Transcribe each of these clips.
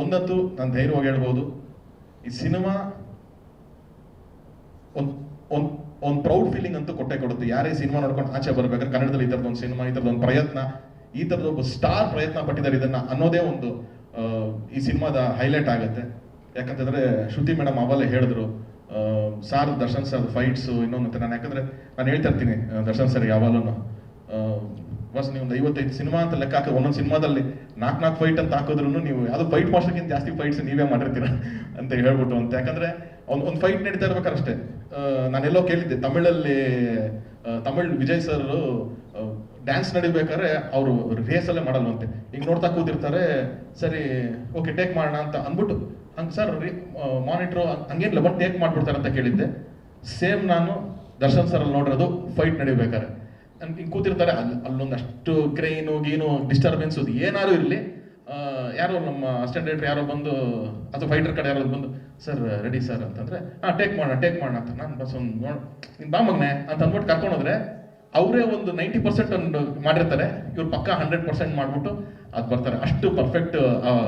ಒಂದಂತೂ ನಾನು ಧೈರ್ಯವಾಗಿ ಹೇಳ್ಬೋದು. ಈ ಸಿನಿಮಾ ಒಂದು ಒಂದು ಒಂದು ಪ್ರೌಡ್ ಫೀಲಿಂಗ್ ಅಂತೂ ಕೊಟ್ಟೆ ಕೊಡುತ್ತೆ. ಯಾರೇ ಸಿನಿಮಾ ನೋಡ್ಕೊಂಡು ಆಚೆ ಬರ್ಬೇಕಾದ್ರೆ ಕನ್ನಡದಲ್ಲಿ ಈ ಒಂದು ಸಿನಿಮಾ, ಈ ಪ್ರಯತ್ನ, ಈ ಥರದ್ದು ಒಬ್ಬ ಸ್ಟಾರ್ ಪ್ರಯತ್ನ ಪಟ್ಟಿದ್ದಾರೆ ಇದನ್ನ ಅನ್ನೋದೇ ಒಂದು ಈ ಸಿನಿಮಾದ ಹೈಲೈಟ್ ಆಗುತ್ತೆ. ಯಾಕಂತಂದ್ರೆ ಶ್ರುತಿ ಮೇಡಮ್ ಅವಲ್ಲೇ ಹೇಳಿದ್ರು ಸಾರ್ ದರ್ಶನ್ ಸರ್ ಫೈಟ್ಸ್ ಇನ್ನೊಂದು ನಾನು ಯಾಕಂದ್ರೆ ನಾನು ಹೇಳ್ತಾ ಇರ್ತೀನಿ ದರ್ಶನ್ ಸರ್ ಯಾವಾಗಲೂ ಬಸ್ ನೀವು ಒಂದು ಐವತ್ತೈದು ಸಿನಿಮಾ ಅಂತ ಲೆಕ್ಕ ಹಾಕಿ ಒಂದೊಂದು ಸಿನಿಮಾದಲ್ಲಿ ನಾಲ್ಕು ನಾಲ್ಕು ಫೈಟ್ ಅಂತ ಹಾಕಿದ್ರು ನೀವು ಯಾವುದೋ ಫೈಟ್ ಮಾಸ್ಟರ್ಗಿಂತ ಜಾಸ್ತಿ ಫೈಟ್ಸ್ ನೀವೇ ಮಾಡಿರ್ತೀರ ಅಂತ ಹೇಳ್ಬಿಟ್ಟು ಅಂತ. ಯಾಕಂದ್ರೆ ಒಂದು ಒಂದು ಫೈಟ್ ನಡೀತಾ ಇರ್ಬೇಕಾರಷ್ಟೇ ನಾನೆಲ್ಲೋ ಕೇಳಿದ್ದೆ, ತಮಿಳಲ್ಲಿ ತಮಿಳ್ ವಿಜಯ್ ಸರ್ ಡ್ಯಾನ್ಸ್ ನಡಿಬೇಕಾದ್ರೆ ಅವರು ರಿಹರ್ಸಲ್ಲೇ ಮಾಡಲ್ವಂತೆ. ಈಗ ನೋಡ್ತಾ ಕೂತಿರ್ತಾರೆ, ಸರಿ ಓಕೆ ಟೇಕ್ ಮಾಡೋಣ ಅಂತ ಅಂದ್ಬಿಟ್ಟು, ಹಂಗೆ ಸರ್ ಮಾನಿಟ್ರು ಹಂಗೇನಿಲ್ಲ, ಬಟ್ ಟೇಕ್ ಮಾಡಿಬಿಡ್ತಾರೆ ಅಂತ ಕೇಳಿದ್ದೆ. ಸೇಮ್ ನಾನು ದರ್ಶನ್ ಸರ್ ಅಲ್ಲಿ ನೋಡಿರೋದು ಫೈಟ್ ನಡಿಬೇಕಾದ್ರೆ. ಹಿಂಗೆ ಕೂತಿರ್ತಾರೆ. ಅಲ್ಲಿ ಅಲ್ಲೊಂದಷ್ಟು ಕ್ರೈನು ಗೀನು ಡಿಸ್ಟರ್ಬೆನ್ಸ್ ಏನಾರು ಇರಲಿ. ಯಾರೋ ನಮ್ಮ ಅಸಿಸ್ಟೆಂಟ್ ಯಾರೋ ಬಂದು, ಅಥವಾ ಫೈಟರ್ ಕಡೆ ಯಾರೋ ಬಂದು ಸರ್ ರೆಡಿ ಸರ್ ಅಂತಂದ್ರೆ, ಹಾಂ ಟೇಕ್ ಮಾಡೋಣ ಟೇಕ್ ಮಾಡೋಣ, ಅಂತ. ನಾನು ಬಸ್ ಒಂದು ನೋಡ್ ನಿನ್ ಬಾ ಮಗ್ನೆ, ಅಂತ ಅಂದ್ಬಿಟ್ಟು ಕರ್ಕೊಂಡೋದ್ರೆ ಅವರೇ ಒಂದು ನೈಂಟಿ ಪರ್ಸೆಂಟ್ ಒಂದು ಮಾಡಿರ್ತಾರೆ. ಇವ್ರು ಪಕ್ಕ ಹಂಡ್ರೆಡ್ ಪರ್ಸೆಂಟ್ ಮಾಡ್ಬಿಟ್ಟು ಅದು ಬರ್ತಾರೆ. ಅಷ್ಟು ಪರ್ಫೆಕ್ಟ್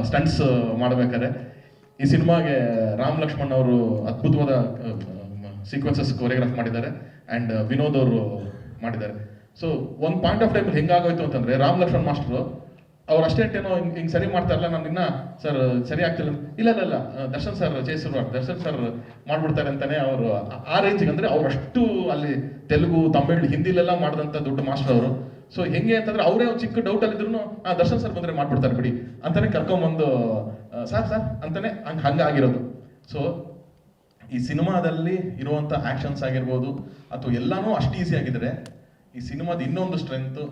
ಸ್ಟಂಟ್ಸ್ ಮಾಡ್ಬೇಕಾದ್ರೆ. ಈ ಸಿನಿಮಾಗೆ ರಾಮ್ ಲಕ್ಷ್ಮಣ್ ಅವರು ಅದ್ಭುತವಾದ ಸೀಕ್ವೆನ್ಸಸ್ ಕೊರಿಯೋಗ್ರಾಫ್ ಮಾಡಿದ್ದಾರೆ. ಆ್ಯಂಡ್ ವಿನೋದ್ ಅವರು ಮಾಡಿದ್ದಾರೆ. ಸೊ ಒಂದು ಪಾಯಿಂಟ್ ಆಫ್ ಟೈಮಲ್ಲಿ ಹೆಂಗಾಗೋಯ್ತು ಅಂತಂದ್ರೆ, ರಾಮ್ ಲಕ್ಷ್ಮಣ್ ಮಾಸ್ಟರ್ ಅವ್ರು ಅಸ್ಟೆಂಟ್ ಏನೋ ಹಿಂಗೆ ಸರಿ ಮಾಡ್ತಾ ಇಲ್ಲ ನಾನು ಇನ್ನ ಸರ್ ಸರಿ ಆಗ್ತಿಲ್ಲ ಇಲ್ಲ ಇಲ್ಲ ಇಲ್ಲ ದರ್ಶನ್ ಸರ್ ಜಯಸುರ್ವಾರ್ ದರ್ಶನ್ ಸರ್ ಮಾಡ್ಬಿಡ್ತಾರೆ ಅಂತಾನೆ ಅವರು ಆ ರೇಂಜಿಗೆ ಅಂದ್ರೆ ಅವ್ರು ಅಷ್ಟು ಅಲ್ಲಿ ತೆಲುಗು, ತಮಿಳು, ಹಿಂದಿಲೆಲ್ಲ ಮಾಡಿದಂಥ ದೊಡ್ಡ ಮಾಸ್ಟರ್ ಅವರು. ಸೊ ಹೆಂಗೆ ಅಂತಂದ್ರೆ ಅವರೇ ಒಂದು ಚಿಕ್ಕ ಡೌಟ್ ಅಲ್ಲಿ ಆ, ದರ್ಶನ್ ಸರ್ ಬಂದ್ರೆ ಮಾಡ್ಬಿಡ್ತಾರೆ ಬಿಡಿ ಅಂತಾನೆ ಕರ್ಕೊಂಬಂದು ಸರ್ ಸರ್, ಅಂತಾನೆ ಹಂಗೆ ಹಂಗಾಗಿರೋದು ಸೊ ಈ ಸಿನಿಮಾದಲ್ಲಿ ಇರುವಂಥ ಆಕ್ಷನ್ಸ್ ಆಗಿರ್ಬೋದು ಅಥವಾ ಎಲ್ಲಾನು ಅಷ್ಟು ಈಸಿ ಆಗಿದ್ರೆ ಈ ಸಿನಿಮಾದ ಇನ್ನೊಂದು ಸ್ಟ್ರೆಂತು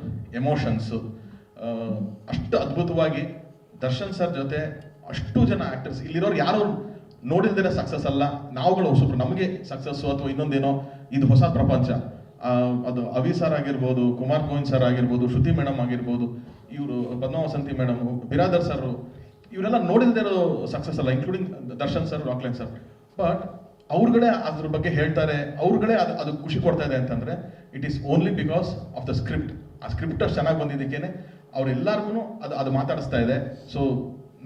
ಎಮೋಷನ್ಸು ಅಷ್ಟು ಅದ್ಭುತವಾಗಿ ದರ್ಶನ್ ಸರ್ ಜೊತೆ ಅಷ್ಟು ಜನ ಆ್ಯಕ್ಟರ್ಸ್ ಇಲ್ಲಿರೋರು ಯಾರು ನೋಡಿಲ್ದಿರ ಸಕ್ಸಸ್ ಅಲ್ಲ. ನಾವುಗಳು ಹೊಸಬ್ರು. ನಮಗೆ ಸಕ್ಸಸ್ಸು ಅಥವಾ ಇನ್ನೊಂದೇನೋ, ಇದು ಹೊಸ ಪ್ರಪಂಚ. ಅದು ಅವಿ ಸರ್ ಆಗಿರ್ಬೋದು, ಕುಮಾರ್ ಗೋವಿಂದ್ ಸರ್ ಆಗಿರ್ಬೋದು, ಶ್ರುತಿ ಮೇಡಮ್ ಆಗಿರ್ಬೋದು, ಇವರು ಪದ್ಮಾವಸಂತಿ ಮೇಡಮ್ ಬಿರಾದರ್ ಸರ್ ಇವರೆಲ್ಲ ನೋಡಿಲ್ದೇ ಇರೋ ಸಕ್ಸಸ್ ಅಲ್ಲ including Darshan sir Rockline sir but ಅವ್ರುಗಳೇ ಅದ್ರ ಬಗ್ಗೆ ಹೇಳ್ತಾರೆ, ಅವ್ರುಗಳೇ ಅದು ಅದು ಖುಷಿ ಕೊಡ್ತಾ ಇದೆ ಅಂತಂದ್ರೆ it is only because of the script ಆ ಸ್ಕ್ರಿಪ್ಟ್ ಅಷ್ಟು ಚೆನ್ನಾಗಿ ಬಂದಿದ್ದಕ್ಕೇನೆ ಅವರೆಲ್ಲರಿಗೂ ಅದು ಅದು ಮಾತಾಡಿಸ್ತಾ ಇದೆ. ಸೊ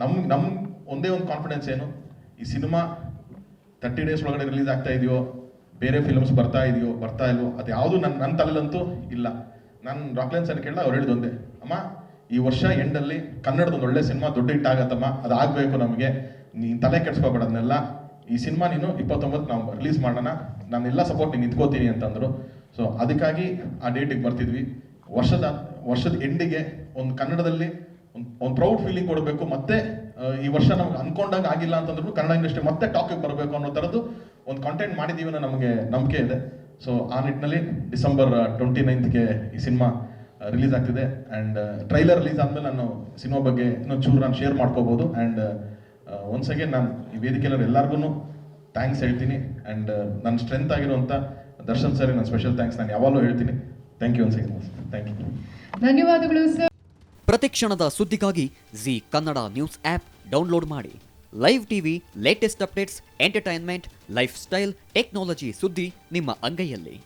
ನಮ್ ನಮ್ ಒಂದೇ ಒಂದು ಕಾನ್ಫಿಡೆನ್ಸ್ ಏನು, ಈ ಸಿನಿಮಾ ತರ್ಟಿ ಡೇಸ್ ಒಳಗಡೆ ರಿಲೀಸ್ ಆಗ್ತಾ ಇದೆಯೋ, ಬೇರೆ ಫಿಲ್ಮ್ಸ್ ಬರ್ತಾ ಇದೆಯೋ, ಬರ್ತಾ ಇಲ್ವೋ, ಅದು ಯಾವುದು ನನ್ನ ನನ್ನ ತಲೆಲಂತೂ ಇಲ್ಲ. ನಾನು ರಾಕ್ಲೈನ್ ಸರ್ ಕೇಳಿದ ಅವ್ರು ಹೇಳಿದೊಂದೇ ಅಮ್ಮ, ಈ ವರ್ಷ ಎಂಡಲ್ಲಿ ಕನ್ನಡದ ಒಂದು ಒಳ್ಳೆ ಸಿನಿಮಾ ದೊಡ್ಡ ಹಿಟ್ ಆಗತ್ತಮ್ಮ, ಅದು ಆಗಬೇಕು ನಮಗೆ. ನೀನು ತಲೆ ಕೆಡಿಸ್ಕೋಬೇಡ ಅದನ್ನೆಲ್ಲ ಈ ಸಿನಿಮಾ ನೀನು ಇಪ್ಪತ್ತೊಂಬತ್ತು ನಾವು ರಿಲೀಸ್ ಮಾಡೋಣ. ನಾನೆಲ್ಲ ಸಪೋರ್ಟ್ ನೀನು ನಿಂತ್ಕೋತೀನಿ ಅಂತಂದರು. ಸೊ ಅದಕ್ಕಾಗಿ ಆ ಡೇಟಿಗೆ ಬರ್ತಿದ್ವಿ. ವರ್ಷದ ವರ್ಷದ ಎಂಡಿಗೆ ಒಂದು ಕನ್ನಡದಲ್ಲಿ ಒಂದು ಪ್ರೌಡ್ ಫೀಲಿಂಗ್ ಕೊಡಬೇಕು. ಮತ್ತೆ ಈ ವರ್ಷ ನಮ್ಗೆ ಅನ್ಕೊಂಡಾಗ ಆಗಿಲ್ಲ ಅಂತಂದ್ರು ಕನ್ನಡ ಇಂಡಸ್ಟ್ರಿ ಮತ್ತೆ ಟಾಕಿಗೆ ಬರಬೇಕು ಅನ್ನೋ ಥರದ್ದು ಒಂದು ಕಾಂಟೆಂಟ್ ಮಾಡಿದೀವಿ ಅನ್ನೋ ನಮಗೆ ನಂಬಿಕೆ ಇದೆ. ಸೊ ಆ ನಿಟ್ಟಿನಲ್ಲಿ ಡಿಸೆಂಬರ್ ಟ್ವೆಂಟಿ ನೈನ್ತ್ಗೆ ಈ ಸಿನಿಮಾ ರಿಲೀಸ್ ಆಗ್ತಿದೆ. ಆ್ಯಂಡ್ ಟ್ರೈಲರ್ ರಿಲೀಸ್ ಆದ್ಮೇಲೆ ನಾನು ಸಿನಿಮಾ ಬಗ್ಗೆ ಇನ್ನೊಂದು ಚೂರು ನಾನು ಶೇರ್ ಮಾಡ್ಕೋಬೋದು. ಆ್ಯಂಡ್ ಒನ್ಸ್ ಅಗೇನ್ ನಾನು ಈ ವೇದಿಕೆಯಲ್ಲಿ ಎಲ್ಲರಿಗೂ ಥ್ಯಾಂಕ್ಸ್ ಹೇಳ್ತೀನಿ ಆ್ಯಂಡ್ ನನ್ನ ಸ್ಟ್ರೆಂತ್ ಆಗಿರುವಂಥ ದರ್ಶನ್ ಸರ್ ನಾನು ಸ್ಪೆಷಲ್ ಥ್ಯಾಂಕ್ಸ್ ನಾನು ಯಾವಾಗಲೂ ಹೇಳ್ತೀನಿ. Thank you once again thank you ಧನ್ಯವಾದಗಳು ಸರ್ ಪ್ರತಿಕ್ಷಣದ ಸುದ್ದಿಗಾಗಿ Zee Kannada news app download ಮಾಡಿ. Live TV latest updates entertainment lifestyle technology ಸುದ್ದಿ ನಿಮ್ಮ ಅಂಗೈಯಲ್ಲಿ.